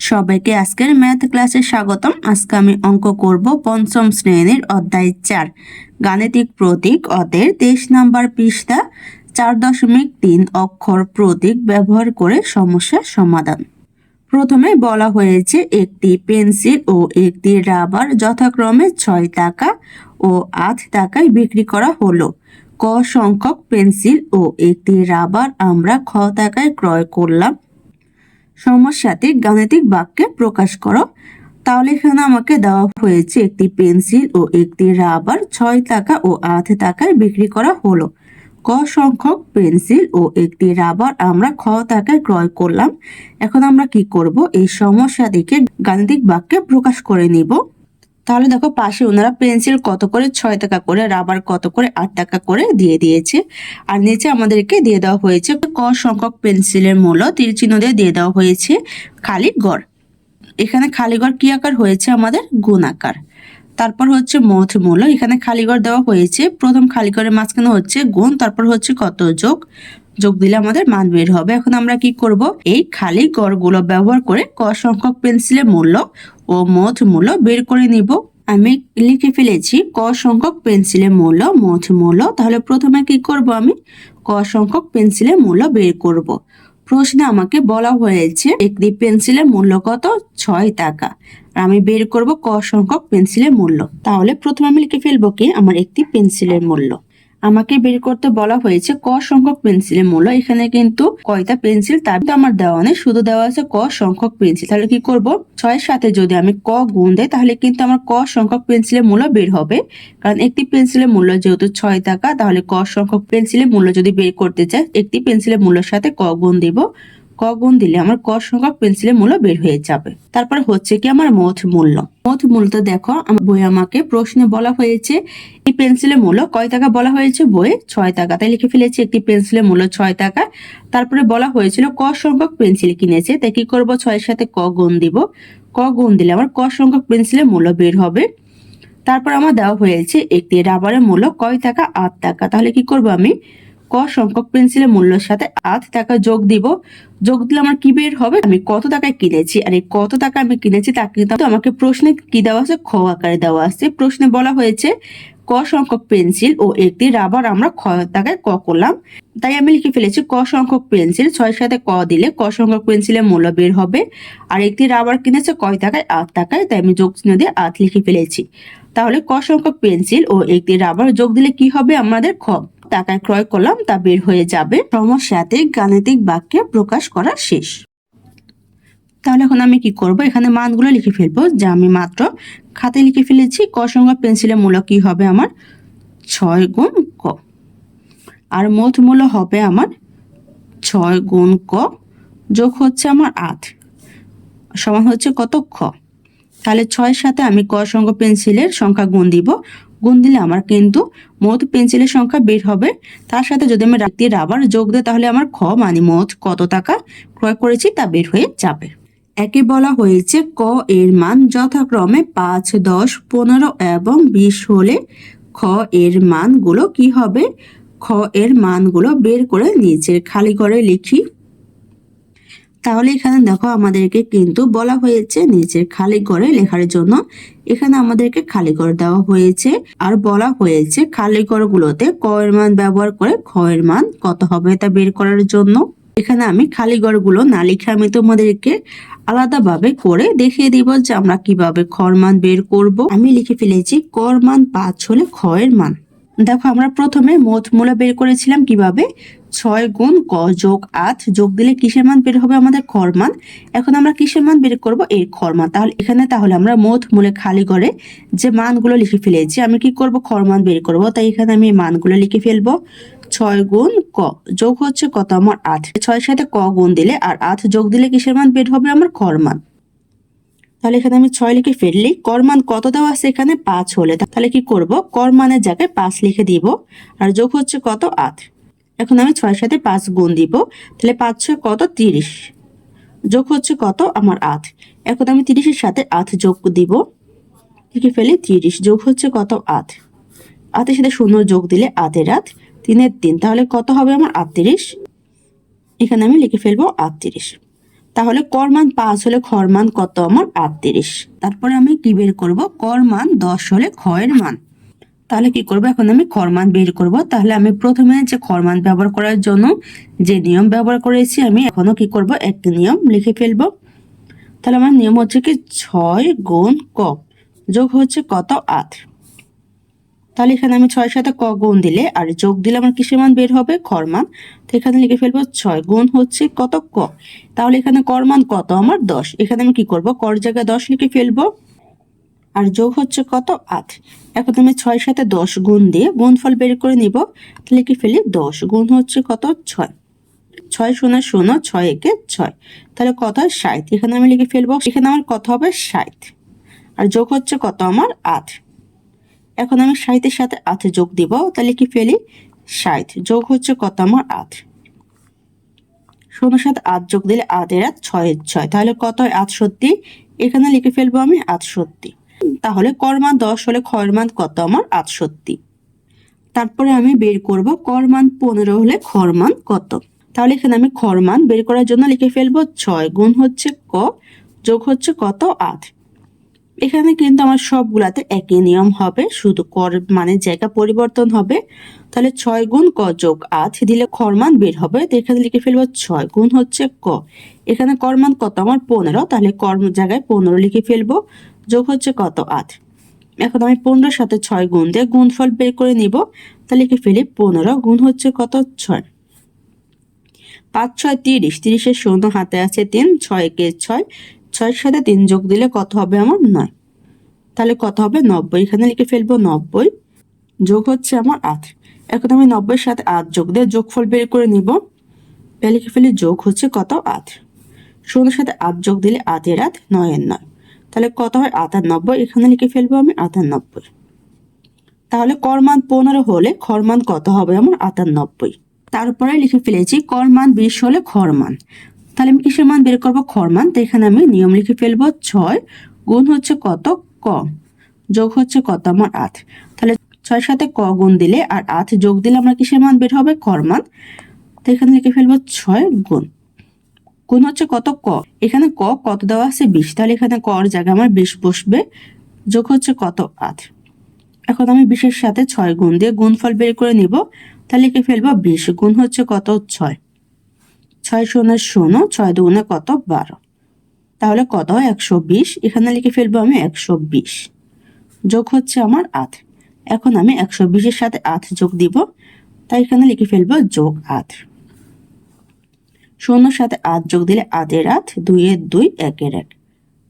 সবাইকে আজকের ম্যাথ ক্লাসে স্বাগতম। আজকে আমি অঙ্ক করব পঞ্চম শ্রেণির অধ্যায় চার। গাণিতিক প্রতীক অদের তেইশ নাম্বার পৃষ্ঠা চার দশমিক তিন অক্ষর প্রতীক ব্যবহার করে সমস্যার সমাধান। প্রথমে বলা হয়েছে একটি পেন্সিল ও একটি রাবার যথাক্রমে ছয় টাকা ও আট টাকায় বিক্রি করা হলো। ক সংখ্যক পেন্সিল ও একটি রাবার আমরা খ টাকায় ক্রয় করলাম। সমস্যাটি গাণিতিক বাক্যে প্রকাশ করো। তাহলে এখানে আমাকে দেওয়া হয়েছে একটি পেন্সিল ও একটি রাবার ছয় টাকা ও আট টাকায় বিক্রি করা হলো। ক সংখ্যক পেন্সিল ও একটি রাবার আমরা খ টাকায় ক্রয় করলাম। এখন আমরা কি করব? এই সমস্যা সমস্যাটিকে গাণিতিক বাক্যে প্রকাশ করে নিব। তাহলে দেখো পাশে ওনারা পেন্সিল কত করে? ছয় টাকা করে, রাবার কত করে? আট টাকা করে দিয়ে দিয়েছে। আর নিচে আমাদেরকে দিয়ে দেওয়া হয়েছে ক সংখ্যক পেন্সিলের মূল্য। তীর চিহ্ন দিয়ে দিয়ে দেওয়া হয়েছে খালি গড়। এখানে খালি গড় কি আকার হয়েছে আমাদের? গুণ আকার। তারপর হচ্ছে মোট মূল্য। এখানে খালিগড় দেওয়া হয়েছে। প্রথম খালিগড়ের মাঝখানে হচ্ছে গুণ, তারপর হচ্ছে কত যোগ? যোগ দিলে আমাদের মান বের হবে। এখন আমরা কি করব? এই খালি গড়গুলো ব্যবহার করে ক সংখ্যক পেন্সিলের মূল্য ও মোট মূল্য বের করে নিব। আমি লিখে ফেলেছি ক সংখ্যক পেন্সিলের মূল্য, মোট মূল্য। তাহলে প্রথমে কি করব আমি? ক সংখ্যক পেন্সিলের মূল্য বের করব। প্রশ্নে আমাকে বলা হয়েছে, একটি পেন্সিলের মূল্য কত? ছয় টাকা। আর আমি বের করব ক সংখ্যক পেন্সিলের মূল্য। তাহলে প্রথমে আমি লিখে ফেলব কি? আমার একটি পেন্সিলের মূল্য। আমাকে বের করতে বলা হয়েছে, ক সংখ্যক পেন্সিলের মূল্য। এখানে কিন্তু কয়টা পেন্সিল তার আমার দেওয়া নেই, শুধু দেওয়া আছে ক সংখ্যক পেন্সিল। তাহলে কি করব? ছয়ের সাথে যদি আমি ক গুণ দেয় তাহলে কিন্তু আমার ক সংখ্যক পেন্সিলের মূল্য বের হবে। কারণ একটি পেন্সিলের মূল্য যেহেতু ছয় টাকা, তাহলে ক সংখ্যক পেন্সিলের মূল্য যদি বের করতে চাই, একটি পেন্সিলের মূল্যের সাথে ক গুণ দিব। ক গুণ দিলে আমার ক সংখ্যক পেন্সিলের মূল্য বের হয়ে যাবে। তারপর হচ্ছে কি আমার মোট মূল্য। মোট মূল্য দেখো, আমার বই আমাকে প্রশ্নে বলা হয়েছে, এই পেন্সিলের মূল্য কয় টাকা বলা হয়েছে? বইয়ে ছয় টাকা। তাই লিখে ফেলেছি একটি পেন্সিলের মূল্য ছয় টাকা। তারপরে বলা হয়েছিল ক সংখ্যক পেন্সিল কিনেছে। তাই কি করব? ছয়ের সাথে ক গুণ দিব। ক গুণ দিলে আমার ক সংখ্যক পেন্সিলের মূল্য বের হবে। তারপর আমার দেওয়া হয়েছে একটি রাবারের মূল্য কয় টাকা? আট টাকা। তাহলে কি করব আমি? ক সংখ্যক পেন্সিলের মূল্যের সাথে আট টাকা যোগ দিব। যোগ দিলে আমার কি বের হবে? আমি কত টাকায় কিনেছি? আর এই কত টাকা আমি কিনেছি তা কিন্তু আমাকে প্রশ্নে কি দেওয়া আছে? খ আকারে দেওয়া আছে। প্রশ্নে বলা হয়েছে, ক সংখ্যক পেন্সিল ও একটি রাবার আমরা খ টাকায় ক করলাম। তাই আমি লিখে ফেলেছি, ক সংখ্যক পেন্সিল ছয়ের সাথে ক দিলে ক সংখ্যক পেন্সিলের মূল্য বের হবে। আর একটি রাবার কিনেছে কয় টাকায়? আট টাকায়। তাই আমি যোগ চিহ্ন দিয়ে আট লিখে ফেলেছি। তাহলে ক সংখ্যক পেন্সিল ও একটি রাবার যোগ দিলে কি হবে আমাদের? খ। টাকায় ক্রয় করলাম তা বের হয়ে যাবে। সমস্যাতে গাণিতিক বাক্যে প্রকাশ করা শেষ। তাহলে এখন আমি কি করব? এখানে মানগুলো লিখে ফেলব, যা আমি মাত্র খাতে লিখে ফেলেছি। ক সংখ্যক পেন্সিলের মূল্য কি হবে আমার? ছয় গুণ ক। আর মোট মূল্য হবে আমার ছয় গুণ ক যোগ হচ্ছে আমার আট। সমান হচ্ছে কত খ? তাহলে ছয়ের সাথে আমি ক সংখ্যক পেন্সিলের সংখ্যা গুণ দিব। গুণ দিলে আমার কিন্তু মোট পেন্সিলের সংখ্যা বের হবে। তার সাথে যদি আমি রাখতে রাবার যোগ দেয় তাহলে আমার খ মানে মোট কত টাকা ক্রয় করেছি তা বের হয়ে যাবে। একে বলা হয়েছে ক এর মান যথাক্রমে পাঁচ, দশ, পনেরো এবং বিশ হলে খ এর মানগুলো কি হবে? খ এর মানগুলো বের করে নিচের খালি করে লিখি। তাহলে এখানে দেখো আমাদেরকে কিন্তু বলা হয়েছে নিচের খালি ঘরে লেখার জন্য। এখানে আমাদেরকে খালি ঘর দেওয়া হয়েছে। আর বলা হয়েছে খালি ঘরগুলোতে ক এর মান ব্যবহার করে এর মান কত হবে তা বের করার জন্য। এখানে আমি খালি ঘরগুলো না লিখে আমি তোমাদেরকে আলাদাভাবে করে দেখিয়ে দিব যে আমরা কীভাবে খর মান বের করব। আমি লিখে ফেলেছি কর মান পাঁচ হলে এর মান। দেখো আমরা প্রথমে মোট মূল্য বের করেছিলাম কীভাবে? ছয় গুণ ক যোগ আট, যোগ দিলে কিসের মান বের হবে আমাদের খর মান? এখন আমরা কিসের মান বের করব? এর খর মান। তাহলে এখানে তাহলে আমরা মোট মূলে খালি করে যে মানগুলো লিখে ফেলেছি, আমি কি করব? খর মান বের করব। তাই এখানে আমি মানগুলো লিখে ফেলব। ছয় গুণ ক যোগ হচ্ছে কত আমার আট। ছয়ের সাথে ক গুণ দিলে আর আট যোগ দিলে কিসের মান বের হবে? আমার খর মান। তাহলে এখানে আমি ছয় লিখে ফেললি। কর মান কত দেওয়া আছে? এখানে পাঁচ হলে। তাহলে কি করব? কর মানের জায়গায় পাঁচ লিখে দিব। আর যোগ হচ্ছে কত? আট। এখন আমি ছয়ের সাথে পাঁচ গুণ দিব, তাহলে পাঁচ ছয় কত? তিরিশ। যোগ হচ্ছে কত? আমার আট। এখন আমি তিরিশের সাথে আট যোগ দিব, লিখে ফেলি তিরিশ। যোগ হচ্ছে কত? আট। আটের সাথে শূন্য যোগ দিলে আটের আট, তিনের তিন। তাহলে কত হবে আমার? আটত্রিশ। এখানে আমি লিখে ফেলব আটত্রিশ। তাহলে কর মান পাঁচ হলে খর মান কত? আমার আটত্রিশ। তারপরে আমি কি বের করব? কর মান দশ হলে খয়ের মান। তাহলে কি করব? এখন আমি খরমান বের করব। তাহলে আমি প্রথমে যে খরমান ব্যবহার করার জন্য যে নিয়ম ব্যবহার করেছি, আমি এখনও কি করব? একটি নিয়ম লিখে ফেলব। তাহলে আমার নিয়ম হচ্ছে কি ছয় গুণ ক, যোগ হচ্ছে কত? আট। তাহলে এখানে আমি ছয়ের সাথে ক গুণ দিলে, আর যোগ দিলে আমার কিসের মান বের হবে? খরমান তো এখানে লিখে ফেলব ছয় গুণ হচ্ছে কত? ক। তাহলে এখানে করমান কত? আমার দশ। এখানে আমি কি করব? কর জায়গায় দশ লিখে ফেলব। আর যোগ হচ্ছে কত? আট। এখন আমি ছয় সাথে দশ গুণ দিয়ে গুণফল বের করে নিব। কি ফেলি দশ। গুণ হচ্ছে কত? ছয়। ছয় শূন্য শূন্য, ছয় একে ছয়। তাহলে কত? হয় ষাট। এখানে আমি লিখে ফেলব। এখানে আমার কত হবে? ষাট। আর যোগ হচ্ছে কত? আমার আট। এখন আমি ষাটের সাথে আট যোগ দিব। তাহলে কি ফেলি ষাট। যোগ হচ্ছে কত? আমার আট। শূন্যর সাথে আট যোগ দিলে আটের আট ছয়ের ছয়। তাহলে কত? হয় আট সত্যি এখানে লিখে ফেলব আমি আটষট্টি। তাহলে করমান দশ হলে খয়ের মান কত আমার? আটষট্টি তারপরে আমি বের করব করমান পনেরো হলে খরমান কত? তাহলে এখানে আমি খরমান বের করার জন্য লিখে ফেলব ছয় গুণ হচ্ছে ক, যোগ হচ্ছে কত? আট। এখানে কিন্তু আমার সবগুলাতে একই নিয়ম হবে, শুধু কর মানে জায়গা পরিবর্তন হবে। তাহলে ছয় গুণ ক যোগ আট, দিলে খরমান বের হবে। তো এখানে লিখে ফেলব ছয় গুণ হচ্ছে ক। এখানে করমান কত? আমার পনেরো। তাহলে কর্ম জায়গায় পনেরো লিখে ফেলব। যোগ হচ্ছে কত আট এখন আমি পনেরোর সাথে ছয় গুণ দিয়ে গুণফল বের করে নিব। তাহলে লিখে ফেলি পনেরো গুণ হচ্ছে কত? ছয়। পাঁচ, ছয়, তিরিশ। তিরিশের শূন্য হাতে আছে তিন, ছয় কে ছয়। ছয়ের সাথে তিন যোগ দিলে কত হবে আমার নয়। তাহলে কত হবে? নব্বই। এখানে লিখে ফেলব নব্বই। যোগ হচ্ছে আমার আট এখন আমি নব্বইয়ের সাথে আট যোগ দিয়ে যোগফল বের করে নিব। তাহলে লিখে ফেলি যোগ হচ্ছে কত? আট শূন্যের সাথে আট যোগ দিলে আটের আট নয়ের নয়। তাহলে কত হয়? আটানব্বই। এখানে লিখে ফেলব আমি আটানব্বই। তাহলে করমান পনেরো হলে খরমান কত হবে আমার? আটানব্বই। তারপরে লিখে ফেলেছি করমান বিশ হলে খরমান তাহলে আমি কিসের মান বের করব? খরমান তো এখানে আমি নিয়ম লিখে ফেলব ছয় গুণ হচ্ছে কত? ক। যোগ হচ্ছে কত আমার আট। তাহলে ছয়ের সাথে ক গুণ দিলে আর আট যোগ দিলে আমরা কিসের মান বের হবে? খরমান তো এখানে লিখে ফেলব ছয় গুণ। গুণ হচ্ছে কত ক? এখানে ক কত দেওয়া আছে? বিশ। তাহলে এখানে কর জায়গায় আমার বিশ বসবে। যোগ হচ্ছে কত? আট। এখন আমি বিশের সাথে ছয় গুণ দিয়ে গুণফল বের করে নিব। তাহলে লিখে ফেলব বিশ। গুণ হচ্ছে কত? ছয়। ছয় শূন্য শূন্য, ছয় দুগুণে কত? বারো। তাহলে কত হয়? একশো বিশ। এখানে লিখে ফেলব আমি একশো বিশ। যোগ হচ্ছে আমার আট। এখন আমি একশো বিশের সাথে আট যোগ দিব। তাই এখানে লিখে ফেলব যোগ আট। শূন্যর সাথে আধ যোগ দিলে আটের আট, দুইয়ের দুই, একের এক।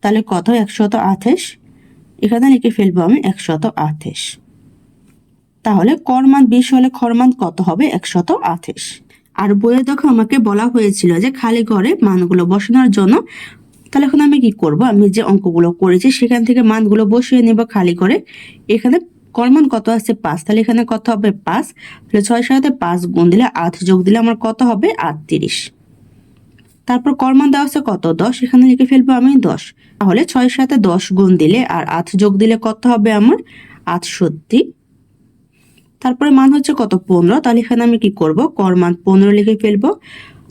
তাহলে কত? একশত আঠাশ। এখানে লিখে ফেলব আমি একশত আঠাশ। তাহলে করমান বিশ হলে খরমান কত হবে? একশত আঠাশ। আর বইয়ে দেখো আমাকে বলা হয়েছিল যে খালি ঘরে মানগুলো বসানোর জন্য। তাহলে এখন আমি কি করব? আমি যে অঙ্কগুলো করেছি সেখান থেকে মানগুলো বসিয়ে নেব খালি করে এখানে কর্মান কত আছে? পাঁচ। তাহলে এখানে কত হবে? পাঁচ। তাহলে ছয় সাথে পাঁচ গুণ দিলে আট যোগ দিলে আমার কত হবে? আটত্রিশ। তারপর কর্মান দেওয়া আছে কত? দশ। এখানে লিখে ফেলব আমি দশ। তাহলে ছয়ের সাথে দশ গুণ দিলে আর আট যোগ দিলে কত হবে আমার? আটষট্টি তারপরে মান হচ্ছে কত? পনেরো। তাহলে এখানে আমি কি করব? করমান পনেরো লিখে ফেলব।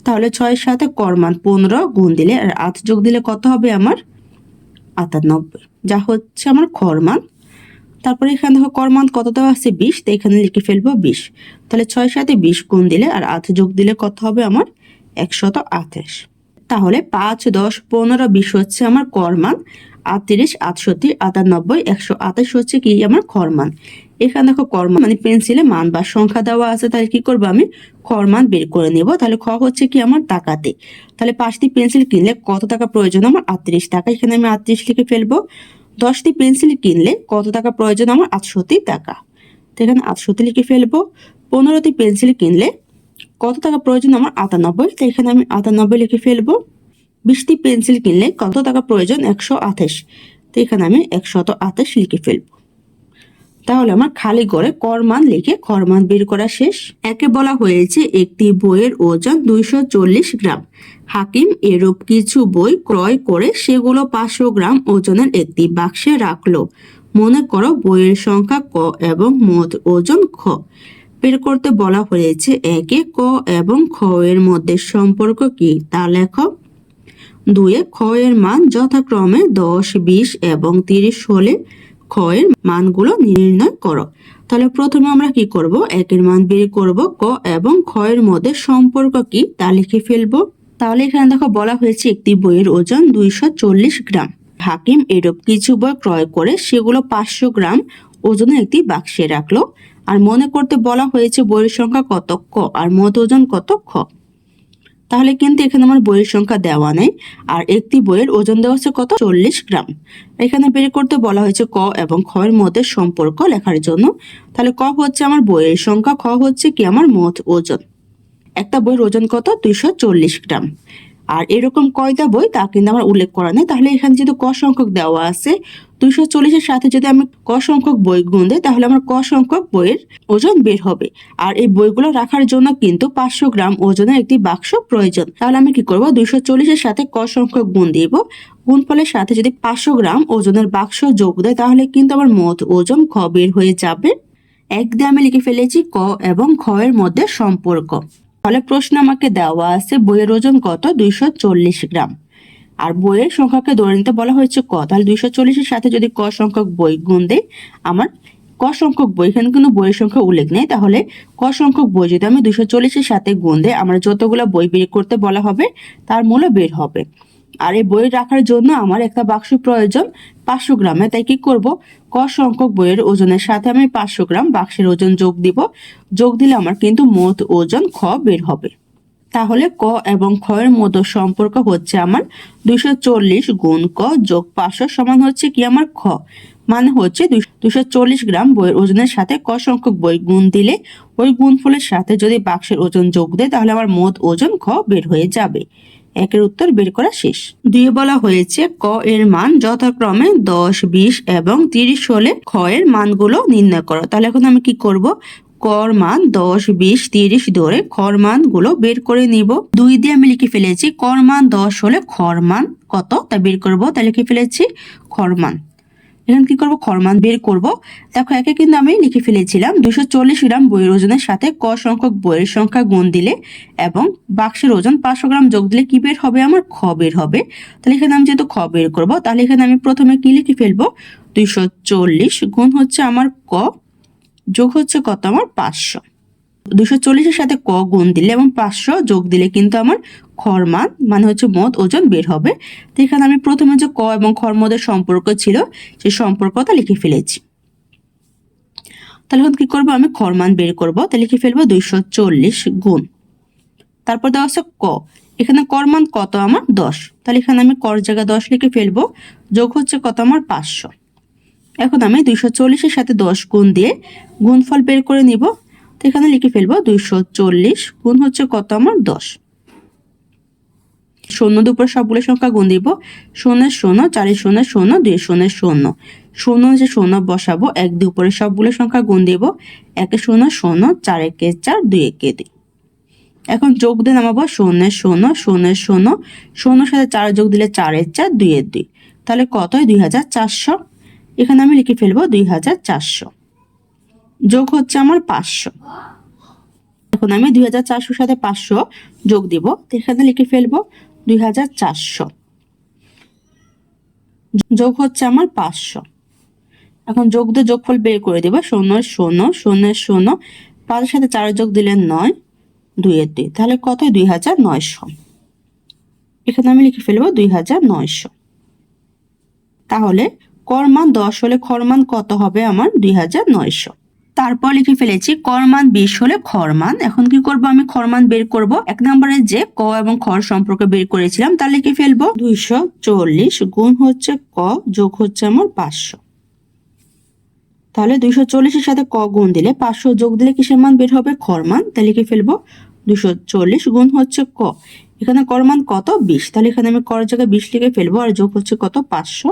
তাহলে ছয়ের সাথে কর্মান পনেরো গুণ দিলে আর আট যোগ দিলে কত হবে আমার? আটানব্বই। যা হচ্ছে আমার খরমান তারপরে এখানে দেখো কর্মান কত দেওয়া আছে? বিশ। তো এখানে লিখে ফেলব বিশ। তাহলে ছয়ের সাথে বিশ গুণ দিলে আর আট যোগ দিলে কত হবে আমার? একশত আঠাশ। তাহলে পাঁচ, দশ, পনেরো, বিশ হচ্ছে আমার করমান আটত্রিশ আটষট্টি, আটানব্বই, একশো আঠাশ হচ্ছে কি আমার খরমান এখানে দেখো কর্মান মানে পেন্সিলে মান বা সংখ্যা দেওয়া আছে, তাহলে কি করব আমি? খরমান বের করে নেব। তাহলে খ হচ্ছে কি আমার টাকাতে। তাহলে পাঁচটি পেন্সিল কিনলে কত টাকা প্রয়োজন? আমার আটত্রিশ টাকা। এখানে আমি আটত্রিশ লিখে ফেলব। দশটি পেন্সিল কিনলে কত টাকা প্রয়োজন? আমার আটষট্টি টাকা। তো এখানে আটষট্টি লিখে ফেলব। পনেরোটি পেন্সিল কিনলে কত টাকা প্রয়োজন আমার আটানব্বই? তো এখানে আমি আটানব্বই লিখে ফেলব। বিশটি পেন্সিল কিনলে কত টাকা প্রয়োজন? একশো আঠাশ। তো এখানে আমি একশত আঠাশ লিখে ফেলব। তাহলে আমার খালি করে করমান লিখে খরমান বের করা শেষ। একে বলা হয়েছে একটি বইয়ের ওজন দুইশো চল্লিশ গ্রাম। হাকিম এরূপ কিছু বই ক্রয় করে সেগুলো পাঁচশো গ্রাম ওজনের একটি বাক্সে রাখল। মনে করো বইয়ের সংখ্যা ক এবং মোট ওজন খ। বের করতে বলা হয়েছে একে ক এবং খ এর মধ্যে সম্পর্ক কি তা লেখ। দুয়ে, খ এর মান যথাক্রমে দশ, বিশ এবং তিরিশ হলে খ এর মানগুলো নির্ণয় করো। তাহলে প্রথমে আমরা কি করব? একের মান বের করব, ক এবং খ এর মধ্যে সম্পর্ক কি তা লিখে ফেলব। তাহলে এখানে দেখো বলা হয়েছে একটি বইয়ের ওজন দুইশো চল্লিশ গ্রাম। হাকিম এরূপ কিছু বই ক্রয় করে সেগুলো পাঁচশো গ্রাম ওজনের একটি বাক্সে রাখল। আর মনে করতে বলা হয়েছে বইয়ের সংখ্যা কত ক আর মত ওজন কত খ তাহলে কিন্তু এখানে আমার বইয়ের সংখ্যা দেওয়া নেই। আর একটি বইয়ের ওজন দেওয়া হচ্ছে কত? চল্লিশ গ্রাম। এখানে বের করতে বলা হয়েছে ক এবং খ এর মধ্যে সম্পর্ক লেখার জন্য। তাহলে ক হচ্ছে আমার বইয়ের সংখ্যা, খ হচ্ছে কি আমার মোট ওজন। একটা বইয়ের ওজন কত? দুইশো চল্লিশ গ্রাম। আর এরকম কয়টা বই তা কিন্তু আমার উল্লেখ করা নেই। তাহলে এখানে যেহেতু ক সংখ্যক দেওয়া আছে, দুইশো চল্লিশের সাথে যদি আমি ক সংখ্যক বই গুণ দিই, তাহলে আমার ক সংখ্যক বইয়ের ওজন বের হবে। আর এই বইগুলো রাখার জন্য কিন্তু পাঁচশো গ্রাম ওজনের একটি বাক্স প্রয়োজন। তাহলে আমি কি করব? দুইশো চল্লিশের সাথে ক সংখ্যক গুণ দিব। গুণফলের সাথে যদি পাঁচশো গ্রাম ওজনের বাক্স যোগ দেয়, তাহলে কিন্তু আমার মোট ওজন খ বের হয়ে যাবে। এক দিয়ে আমি লিখে ফেলেছি ক এবং খ এর মধ্যে সম্পর্ক। তাহলে প্রশ্ন আমাকে দেওয়া আছে, বইয়ের ওজন কত? দুইশো চল্লিশ গ্রাম। আর বইয়ের সংখ্যাকে ধরে নিতে বলা হয়েছে ক। তাহলে দুইশো চল্লিশের সাথে যদি ক সংখ্যক বই গুণ দেয় আমার ক সংখ্যক বই, এখানে কিন্তু বইয়ের সংখ্যা উল্লেখ নেই। তাহলে ক সংখ্যক বই যদি আমি দুইশো চল্লিশের সাথে গুণ দেয় আমার যতগুলো বই বের করতে বলা হবে, তার মূল্য বের হবে। আর এই বই রাখার জন্য আমার একটা বাক্স প্রয়োজন পাঁচশো গ্রামে। তাই কি করব? ক সংখ্যক বইয়ের ওজনের সাথে আমি পাঁচশো গ্রাম বাক্সের ওজন যোগ দিব। যোগ দিলে আমার কিন্তু মোট ওজন খ বের হবে। তাহলে ক এবং খ এর মধ্যে সম্পর্ক হচ্ছে আমার দুইশো চল্লিশ গুণ ক যোগ পাঁচশো সমান হচ্ছে কি আমার খ? মানে হচ্ছে দুশো চল্লিশ গ্রাম বইয়ের ওজনের সাথে ক সংখ্যক বই গুণ দিলে ওই গুণফলের সাথে যদি বাক্সের ওজন যোগ দেয়, তাহলে আমার মোট ওজন খ বের হয়ে যাবে। একের উত্তর বের করা শেষ। দুয়ে বলা হয়েছে, ক এর মান যথাক্রমে দশ, বিশ এবং তিরিশ হলে খ এর মানগুলো নির্ণয় করো। তাহলে এখন আমি কি করব? কর মান দশ, বিশ, তিরিশ ধরে খর মানগুলো বের করে নিব। দুই দিয়ে আমি লিখে ফেলেছি কর মান দশ হলে খর মান কত? তা বের করব। তা লিখে ফেলেছি খর মান। এখন কি করব? খরমান বের করব। দেখো, একে কিন্তু আমি লিখে ফেলেছিলাম। দুশো চল্লিশ গ্রাম বইয়ের ওজনের সাথে ক সংখ্যক বইয়ের সংখ্যা গুণ দিলে এবং বাক্সের ওজন পাঁচশো গ্রাম যোগ দিলে কি বের হবে? আমার খ বের হবে। তাহলে এখানে আমি যেহেতু খ বের করব, তাহলে এখানে আমি প্রথমে কি লিখে ফেলব? দুইশো চল্লিশ গুণ হচ্ছে আমার ক, যোগ হচ্ছে কত? আমার পাঁচশো। দুশো চল্লিশের সাথে ক গুণ দিলে এবং পাঁচশো যোগ দিলে কিন্তু আমার খর মান মানে হচ্ছে মদ ওজন বের হবে। তো এখানে আমি প্রথমে যে ক এবং খর মধ্যে সম্পর্ক ছিল সেই সম্পর্কটা লিখে ফেলেছি। তাহলে এখন কি করব আমি? খর মান বের করব। তাহলে লিখে ফেলব দুইশো চল্লিশ গুণ। তারপর দেওয়া আছে ক। এখানে কর মান কত আমার? দশ। তাহলে এখানে আমি কর জায়গা দশ লিখে ফেলব। যোগ হচ্ছে কত আমার? পাঁচশো। এখন আমি দুইশো চল্লিশের সাথে দশ গুণ দিয়ে গুণফল বের করে নিব। তো এখানে লিখে ফেলব দুইশো চল্লিশ গুণ হচ্ছে কত আমার? দশ। শূন্য দুপুর সবগুলো সংখ্যা গুণ দিব। শূন্যের শূন্য চারের শূন্য শূন্য দুই শূন্যের শূন্য। শূন্য যে শূন্য বসাবো, এক দুই উপরে সবগুলো সংখ্যা গুণ দিব। একে শূন্য শূন্য, চার একে চার, দুই একে দুই। এখন যোগ দিয়ে নামাবো শূন্যের শূন্য শূন্যের শূন্য। শূন্য সাথে চার যোগ দিলে চারের চার দুইয়ের দুই। তাহলে কত দুই হাজার চারশো। এখানে আমি লিখে ফেলব, দুই হাজার চারশো। যোগ হচ্ছে আমার পাঁচশো। এখন আমি দুই হাজার চারশোর সাথে পাঁচশো যোগ দিব। এখানে লিখে ফেলব দুই হাজার চারশো। যোগ হচ্ছে আমার পাঁচশো। এখন যোগ দিয়ে যোগফল বের করে দেবো, শূন্য শূন্য শূন্যের শূন্য। পাঁচের সাথে চার যোগ দিলে নয়, দুইয়ের দুই। তাহলে কত? দুই হাজার নয়শো। এখানে আমি লিখে ফেলব দুই হাজার নয়শো। তাহলে করমান দশ হলে খরমান কত হবে আমার? দুই হাজার নয়শো। তারপর লিখে ফেলেছি করমান বিশ হলে খরমান। এখন কি করব আমি? খরমান বের করব। এক নম্বরে যে ক এবং খর সম্পর্কে বের করেছিলাম তা লিখে ফেলব। দুইশো চল্লিশ গুণ হচ্ছে ক যোগ হচ্ছে আমার পাঁচশো। তাহলে দুইশো চল্লিশের সাথে ক গুণ দিলে পাঁচশো যোগ দিলে কিসের মান বের হবে? খরমান। তা লিখে ফেলব দুশো চল্লিশ গুণ হচ্ছে ক। এখানে করমান কত? বিশ। তাহলে এখানে আমি কর জায়গায় বিশ লিখে ফেলব আর যোগ হচ্ছে কত? পাঁচশো।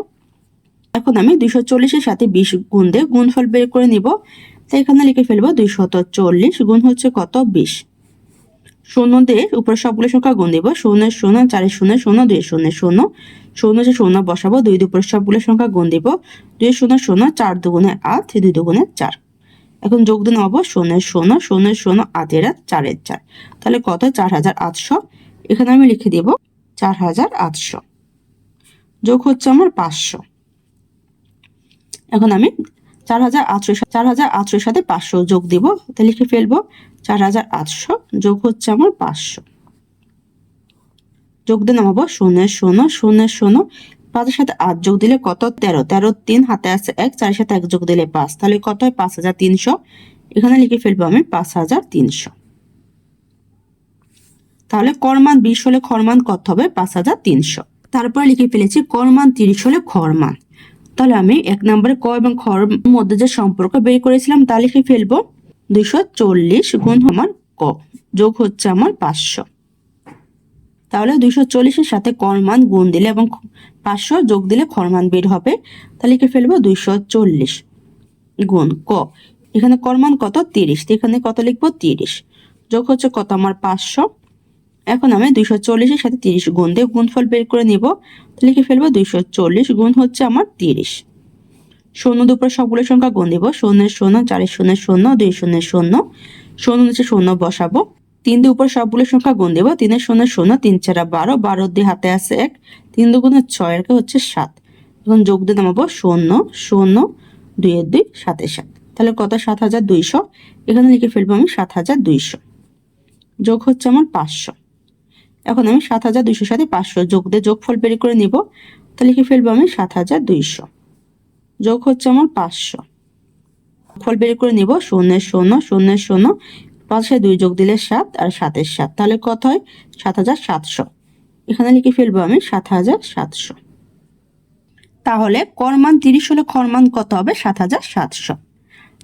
এখন আমি দুশো চল্লিশের সাথে বিশ গুণ দিয়ে গুণফল বের করে নিব। তাই এখানে লিখে ফেলব দুইশত চল্লিশ গুণ হচ্ছে কত? বিশ। শূন্য দিয়ে উপরে সবগুলো সংখ্যা গুণ দিব। শূন্য শূন্য চারের শূন্য শূন্য দুই শূন্য শূন্য। শূন্য যে শূন্য বসাবো, দুই দুপুরের সবগুলো সংখ্যা গুণ দিব। দুই শূন্য শূন্য, চার দুগুণে আট দুই দুগুণে চার। এখন যোগ দিন হব শূন্য শূন্য শূন্যের শূন্য, আটের আট, চারের চার। তাহলে কত? চার হাজার আটশো। এখানে আমি লিখে দিব চার হাজার আটশো। যোগ হচ্ছে আমার পাঁচশো। এখন আমি চার হাজার আটশো চার হাজার আটশোর সাথে পাঁচশো যোগ দিব। তাহলে লিখে ফেলব, চার হাজার আটশো যোগ হচ্ছে আমার পাঁচশো। যোগ দিয়ে নামাবো শূন্যের শূন্য শূন্যের শূন্য। পাঁচের সাথে আট যোগ দিলে কত? তেরো। তেরো তিন, হাতে আছে এক, চারের সাথে এক যোগ দিলে পাঁচ। তাহলে কত হয়? পাঁচ হাজার তিনশো। এখানে লিখে ফেলব আমি পাঁচ হাজার তিনশো। তাহলে করমান বিশ হলে খরমান কত হবে? পাঁচ হাজার তিনশো। তারপরে লিখে ফেলেছি করমান তিরিশ হলে খরমান তাহলে আমি এক নম্বরে ক এবং খর মধ্যে যে সম্পর্ক বের করেছিলাম তা লিখে ফেলব। দুইশো চল্লিশ গুণ আমার ক, যোগ হচ্ছে আমার পাঁচশো। তাহলে দুইশো চল্লিশের সাথে করমান গুণ দিলে এবং পাঁচশো যোগ দিলে খরমান বের হবে। তাহলে লিখে ফেলব দুইশো চল্লিশ গুণ ক। এখানে করমান কত? তিরিশ। এখানে কত লিখব? তিরিশ। যোগ হচ্ছে কত? আমার পাঁচশো। এখন আমি দুইশো চল্লিশের সাথে তিরিশ গুণ দিয়ে গুণফল বের করে নিব। লিখে ফেলব দুইশো চল্লিশ গুণ হচ্ছে আমার তিরিশ। শূন্য দুপুরে সবগুলো সংখ্যা গুণ দিব। শূন্যের শূন্য চারের শূন্যের শূন্য, দুই শূন্যের শূন্য। শূন্য নিচে শূন্য বসাবো। তিন দিয়ে উপর সবগুলো সংখ্যা গুণ দিব। তিনের শূন্য শূন্য, তিন চারা বারো বারো দিয়ে হাতে আছে এক। তিন দুগুণের ছয় এর হচ্ছে সাত। এখন যোগ দিয়ে নামাবো শূন্য শূন্য দুইয়ের দুই সাতের সাত। তাহলে কত? সাত হাজার দুইশো। এখানে লিখে ফেলব আমি সাত হাজার দুইশো। যোগ হচ্ছে আমার পাঁচশো। এখন আমি সাত হাজার দুইশোর সাথে পাঁচশো যোগ দিয়ে যোগফল বের করে নিব। তাহলে লিখে ফেলব আমি সাত হাজার দুইশো। যোগ হচ্ছে আমার পাঁচশো। ফল বের করে নিব শূন্য শূন্য শূন্য শূন্য। পাঁচে দুই যোগ দিলে সাত আর সাতের সাত। তাহলে কত হয়? সাত হাজার সাতশো। এখানে লিখে ফেলব আমি সাত হাজার সাতশো। তাহলে করমান তিরিশ হলে খরমান কত হবে? সাত হাজার সাতশো।